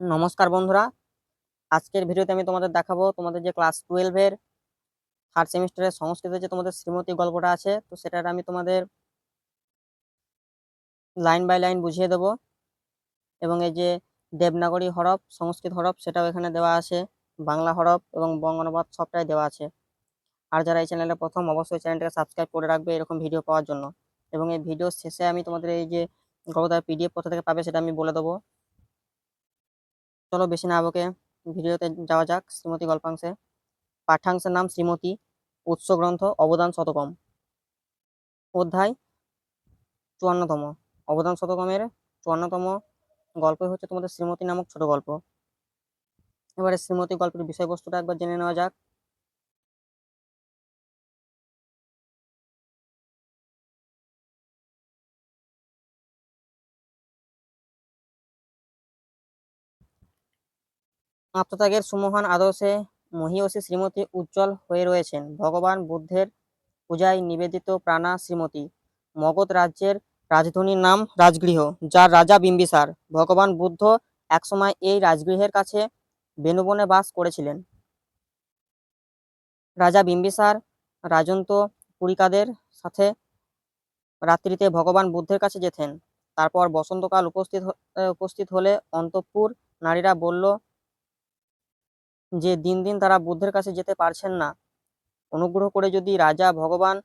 নমস্কার বন্ধুরা। আজকের ভিডিওতে আমি তোমাদের দেখাবো তোমাদের যে ক্লাস টুয়েলভের থার্ড সেমিস্টারের সংস্কৃতের যে তোমাদের শ্রীমতী গল্পটা আছে, তো সেটার আমি তোমাদের লাইন বাই লাইন বুঝিয়ে দেব। এবং এই যে দেবনাগরী হরফ, সংস্কৃত হরফ, সেটাও এখানে দেওয়া আছে। বাংলা হরফ এবং বঙ্গানুবাদ সবটাই দেওয়া আছে। আর যারা এই চ্যানেলে প্রথম, অবশ্যই চ্যানেলটাকে সাবস্ক্রাইব করে রাখবে এরকম ভিডিও পাওয়ার জন্য। এবং এই ভিডিও শেষে আমি তোমাদের এই যে গল্পটার পিডিএফ কোথা থেকে পাবে সেটা আমি বলে দেবো। চলো বেশি না বকে ভিডিওতে যাওয়া যাক, শ্রীমতী গল্পাংশে। পাঠাংশের নাম শ্রীমতী উৎস গ্রন্থ অবদান শতকম। অধ্যায় চুয়ান্নতম। অবদান শতকমের চুয়ান্নতম গল্পই হচ্ছে তোমাদের শ্রীমতী নামক ছোট গল্প। এবারে শ্রীমতী গল্পের বিষয়বস্তুটা একবার জেনে নেওয়া যাক। আত্মত্যাগের সুমহান আদর্শে মহিয়সী শ্রীমতী উজ্জ্বল হয়ে রয়েছেন। ভগবান বুদ্ধের পূজায় নিবেদিত প্রাণা শ্রীমতী। মগধ রাজ্যের রাজধানীর নাম রাজগৃহ, যার রাজা বিম্বিসার। ভগবান বুদ্ধ একসময় এই রাজগৃহের কাছে বেনুবনে বাস করেছিলেন। রাজা বিম্বিসার রাজন্ত পুরিকাদের সাথে রাত্রিতে ভগবান বুদ্ধের কাছে যেতেন। তারপর বসন্তকাল উপস্থিত উপস্থিত হলে অন্তঃপুর নারীরা বলল যে দিন দিন তারা বুদ্ধের কাছে যেতে পারছেন না। অনুগ্রহ করে যদি রাজা ভগবান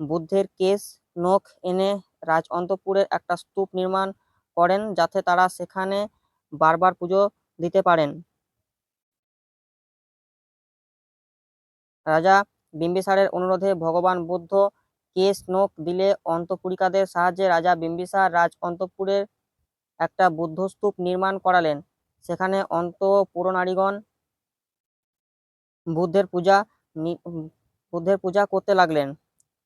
বুদ্ধের কেশ নখ এনে রাজ অন্তঃপুরের একটা স্তূপ নির্মাণ করেন, যাতে তারা সেখানে বারবার পুজো দিতে পারেন। রাজা বিম্বিসারের অনুরোধে ভগবান বুদ্ধ কেশ নখ দিলে অন্তঃপুরিকাদের সাহায্যে রাজা বিম্বিসার রাজ অন্তঃপুরের একটা বুদ্ধস্তূপ নির্মাণ করালেন। সেখানে অন্তঃপুরনারীগণ বুদ্ধের পূজা বুদ্ধের পূজা করতে লাগলেন।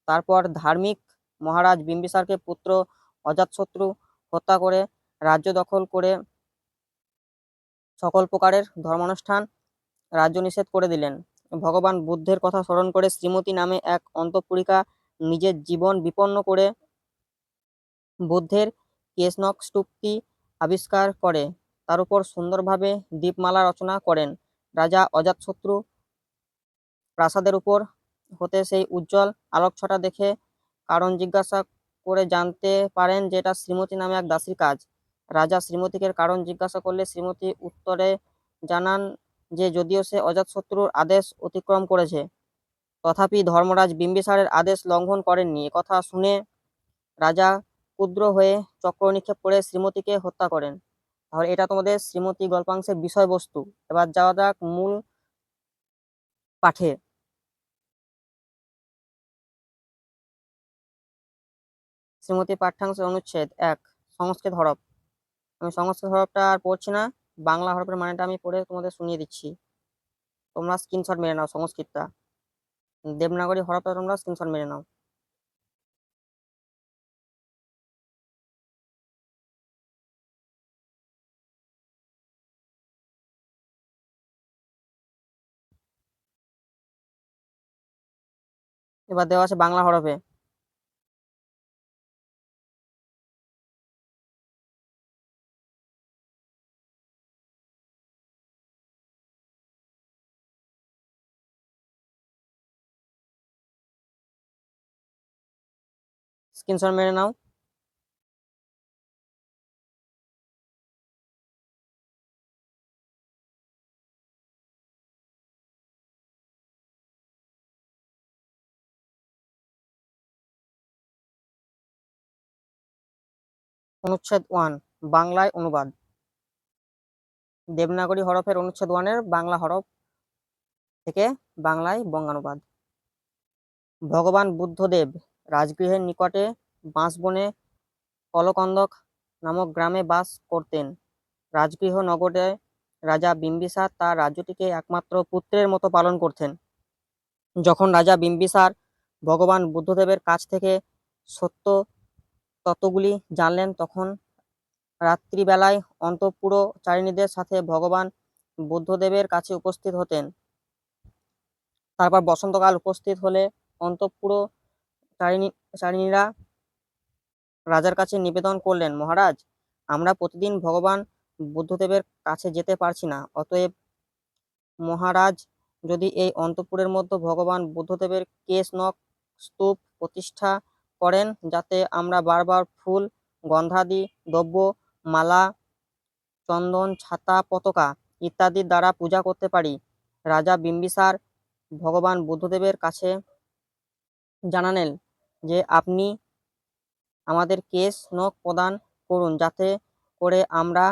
তারপর ধার্মিক মহারাজ বিম্বিসারকে পুত্র অজাতশত্রু হত্যা করে রাজ্য দখল করে সকল প্রকারের ধর্মানুষ্ঠান রাজ্য নিষেধ করে দিলেন। ভগবান বুদ্ধের কথা স্মরণ করে শ্রীমতী নামে এক অন্তঃপুরিকা নিজের জীবন বিপন্ন করে বুদ্ধের কেশনক স্তূপটি আবিষ্কার করে। তার উপর সুন্দরভাবে দীপমালা রচনা করেন। রাজা অজাতশত্রু প্রাসাদের উপর হতে সেই উজ্জ্বল আলোকছটা দেখে কারণ জিজ্ঞাসা করে জানতে পারেন যে এটা শ্রীমতী নামে এক দাসীর কাজ। রাজা শ্রীমতীকে কারণ জিজ্ঞাসা করলে শ্রীমতী উত্তরে জানান যে যদিও সে অজাতশত্রুর আদেশ অতিক্রম করেছে, তথাপি ধর্মরাজ বিম্বিসারের আদেশ লঙ্ঘন করেননি। কথা শুনে রাজা ক্ষুদ্র হয়ে চক্র নিক্ষেপ করে শ্রীমতীকে হত্যা করেন। তাহলে এটা তোমাদের শ্রীমতী গল্পাংশের বিষয়বস্তু। এবার যাওয়া যাক মূল পাঠে। শ্রীমতী পাঠ্যাংশ অনুচ্ছেদ এক, সংস্কৃত হরফ। আমি সংস্কৃত হরফটা আর পড়ছি না, বাংলা হরফের মানেটা আমি পড়ে তোমাদের শুনিয়ে দিচ্ছি। তোমরা স্ক্রিনশট মেরে নাও সংস্কৃতটা। দেবনাগরী হরফটা তোমরা স্ক্রিনশট মেরে নাও। এবার দেওয়া আছে বাংলা হরফে। স্ক্রিনশট মেরে নাও। অনুচ্ছেদ ওয়ান, বাংলায় অনুবাদ। দেবনাগরী হরফের অনুচ্ছেদ ওয়ানের বাংলা হরফ থেকে বাংলায় বঙ্গানুবাদ। ভগবান বুদ্ধদেব রাজগৃহের নিকটে বাঁশবনে কলকন্দক নামক গ্রামে বাস করতেন। রাজগৃহ নগরে রাজা বিম্বিসার তার রাজ্যটিকে একমাত্র পুত্রের মতো পালন করতেন। যখন রাজা বিম্বিসার ভগবান বুদ্ধদেবের কাছ থেকে সত্য তত্ত্বগুলি জানলেন, তখন রাত্রিবেলায় অন্তঃপুরচারিণীদের সাথে ভগবান বুদ্ধদেবের কাছে উপস্থিত হতেন। তারপর বসন্তকাল উপস্থিত হলে অন্তঃপুর চারিণীরা রাজার কাছে নিবেদন করলেন, মহারাজ, আমরা প্রতিদিন ভগবান বুদ্ধদেবের কাছে যেতে পারছি না। অতএব মহারাজ, যদি এই অন্তপুরের মধ্যে ভগবান বুদ্ধদেবের কেশ নখ স্তূপ প্রতিষ্ঠা করেন, যাতে আমরা বারবার ফুল, গন্ধাদি, দ্রব্য, মালা, চন্দন, ছাতা, পতাকা ইত্যাদির দ্বারা পূজা করতে পারি। রাজা বিম্বিসার ভগবান বুদ্ধদেবের কাছে জানালেন যে আপনি আমাদের কেশ নখ প্রদান করুন, যাতে করে আমরা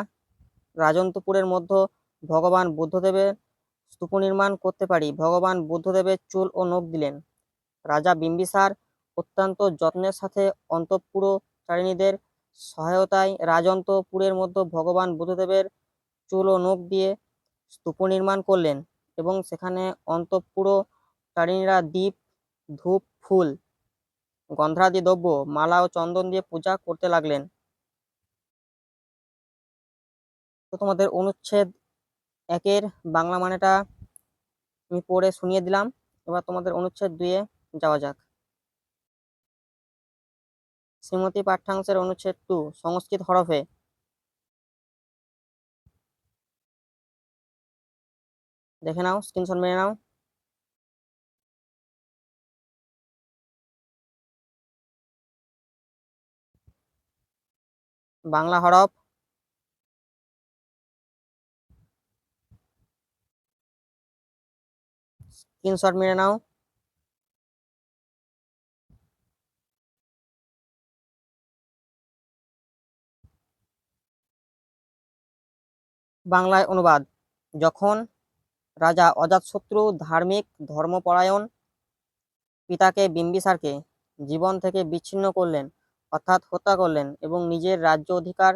রাজন্তপুরের মধ্যে ভগবান বুদ্ধদেবের স্তূপ নির্মাণ করতে পারি। ভগবান বুদ্ধদেবের চুল ও নখ দিলেন। রাজা বিম্বিসার অত্যন্ত যত্নের সাথে অন্তঃপুরচারিণীদের সহায়তায় রাজন্তপুরের মধ্যে ভগবান বুদ্ধদেবের চুল ও নখ দিয়ে স্তূপ নির্মাণ করলেন এবং সেখানে অন্তঃপুরচারিণীরা দ্বীপ ধূপ, ফুল গন্ধাদি দ্রব্য, মালা ও চন্দন দিয়ে পূজা করতে লাগলেন। তো তোমাদের অনুচ্ছেদ একের বাংলা মানেটা আমি পড়ে শুনিয়ে দিলাম। এবার তোমাদের অনুচ্ছেদ দুয়ে যাওয়া যাক। শ্রীমতী পাঠ্যাংশের অনুচ্ছেদ টু, সংস্কৃত হরফে। দেখে নাও স্ক্রিনশট মেরে নাও। বাংলা হরফ। স্ক্রিনশট মেরে নাও। বাংলায় অনুবাদ, যখন রাজা অজাতশত্রু ধার্মিক, ধর্মপরায়ণ পিতাকে বিম্বিসারকে জীবন থেকে বিচ্ছিন্ন করলেন অর্থাৎ হত্যা করলেন এবং নিজের রাজ্য অধিকার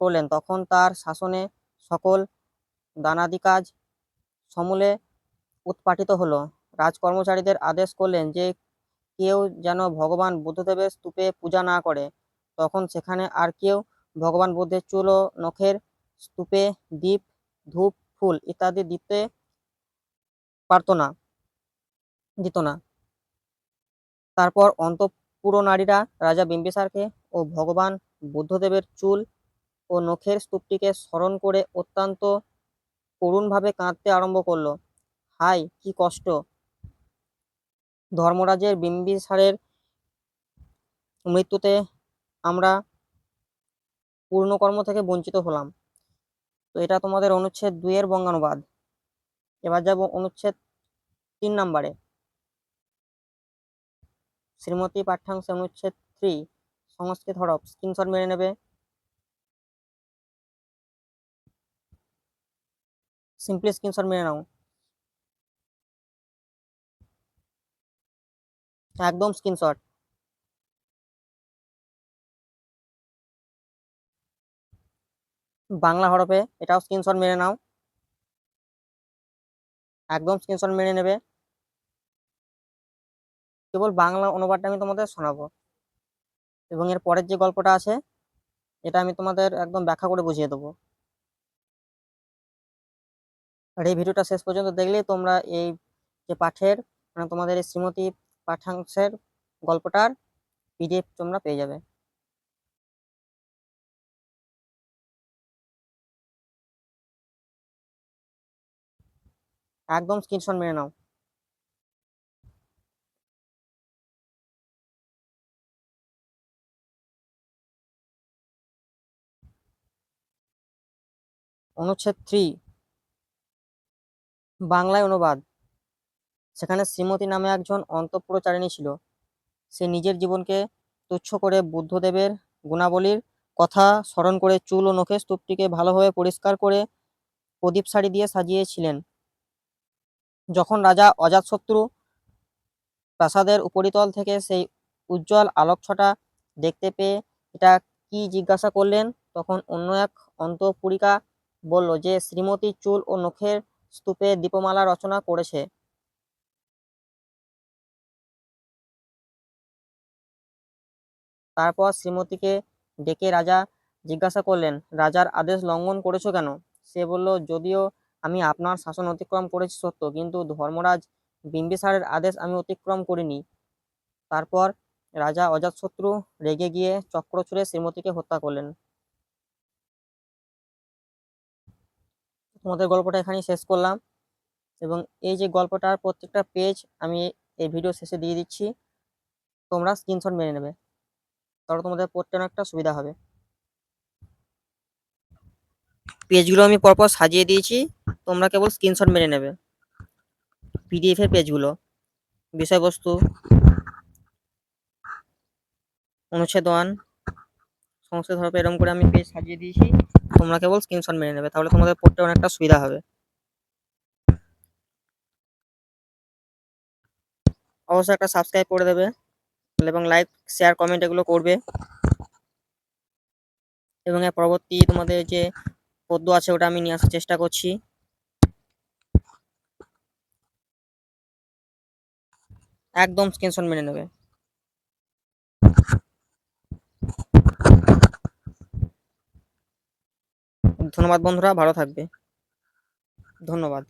করলেন, তখন তার শাসনে সকল দানাদিকাজ সমূলে উৎপাটিত হলো। রাজকর্মচারীদের আদেশ করলেন যে কেউ যেন ভগবান বুদ্ধদেবের স্তূপে পূজা না করে, তখন সেখানে আর কেউ ভগবান বুদ্ধের চুল ও নখের স্তূপে দ্বীপ, ধূপ, ফুল ইত্যাদি দিতে পারতো না, দিত না। তারপর অন্তঃপুর নারীরা রাজা বিম্বিসারকে ও ভগবান বুদ্ধদেবের চুল ও নখের স্তূপটিকে স্মরণ করে অত্যন্ত করুণভাবে কাঁদতে আরম্ভ করল। হাই কি কষ্ট! ধর্মরাজের বিম্বিসারের মৃত্যুতে আমরা পূর্ণকর্ম থেকে বঞ্চিত হলাম। তো এটা তোমাদের অনুচ্ছেদ দুইয়ের বঙ্গানুবাদ। এবার যাব অনুচ্ছেদ তিন নম্বরে। শ্রীমতী পাঠ্যাংশ অনুচ্ছেদ থ্রি সংস্কৃত হরফ স্ক্রিনশট মেরে নেবে। সিম্পলি স্ক্রিনশট মেরে নাও। একদম স্ক্রিনশট বাংলা হরফে এটাও স্ক্রিনশট মেরে নাও। একদম স্ক্রিনশট মেরে নেবে। কেবল বাংলা অনুবাদটা আমি তোমাদের শোনাবো। এবং এর পরের যে গল্পটা আছে, এটা আমি তোমাদের একদম ব্যাখ্যা করে বুঝিয়ে দেবো। আর এই ভিডিওটা শেষ পর্যন্ত দেখলেই তোমরা এই যে পাঠের মানে তোমাদের এই শ্রীমতী পাঠাংশের গল্পটার পিডিএফ তোমরা পেয়ে যাবে। একদম স্ক্রিনশট মেরে নাও। অনুচ্ছেদ থ্রি বাংলায় অনুবাদ। সেখানে শ্রীমতী নামে একজন অন্তঃপুরচারিণী ছিল। সে নিজের জীবনকে তুচ্ছ করে বুদ্ধদেবের গুণাবলীর কথা স্মরণ করে চুল ও নখের স্তূপটিকে ভালোভাবে পরিষ্কার করে প্রদীপ শাড়ি দিয়ে সাজিয়েছিলেন। যখন রাজা অজাতশত্রু প্রাসাদের উপরিতল থেকে সেই উজ্জ্বল আলোকছটা দেখতে পেয়ে এটা কি জিজ্ঞাসা করলেন, তখন অন্য এক অন্তঃপুরিকা বলল যে, শ্রীমতী চুল ও নখের স্তূপে দীপমালা রচনা করেছে। তারপর শ্রীমতীকে ডেকে রাজা জিজ্ঞাসা করলেন, রাজার আদেশ লঙ্ঘন করেছ কেন? সে বলল, যদিও আমি আপনার শাসন অতিক্রম করেছি সত্য, কিন্তু ধর্মরাজ বিম্বিসারের আদেশ আমি অতিক্রম করিনি। তারপর রাজা অজাতশত্রু রেগে গিয়ে চক্র ছুড়ে শ্রীমতীকে হত্যা করলেন। তোমাদের গল্পটা এখানেই শেষ করলাম। এবং এই যে গল্পটার প্রত্যেকটা পেজ আমি এই ভিডিও শেষে দিয়ে দিচ্ছি। তোমরা স্ক্রিনশট মেরে নেবে। তাহলে তোমাদের পড়তে অনেকটা সুবিধা হবে। পেজগুলো আমি পরপর সাজিয়ে দিয়েছি। তোমরা কেবল স্ক্রিনশট মেরে নেবে। পিডিএফ এর পেজগুলো বিষয়বস্তু। অনুচ্ছেদ ওয়ান সমস্ত ধরো, এরকম করে আমি পেজ সাজিয়ে দিয়েছি। তোমরা কেবল স্ক্রিনশট মেরে নেবে, তাহলে তোমাদের পড়তে অনেকটা সুবিধা হবে। অবশ্যই একটা সাবস্ক্রাইব করে দেবে এবং লাইক শেয়ার কমেন্ট এগুলো করবে। এবং এর পরবর্তী তোমাদের যে পদ্য আছে ওটা আমি নিয়ে আসার চেষ্টা করছি। একদম স্ক্রিনশট মেনে নেবে। ধন্যবাদ বন্ধুরা ভালো থাকবে। ধন্যবাদ।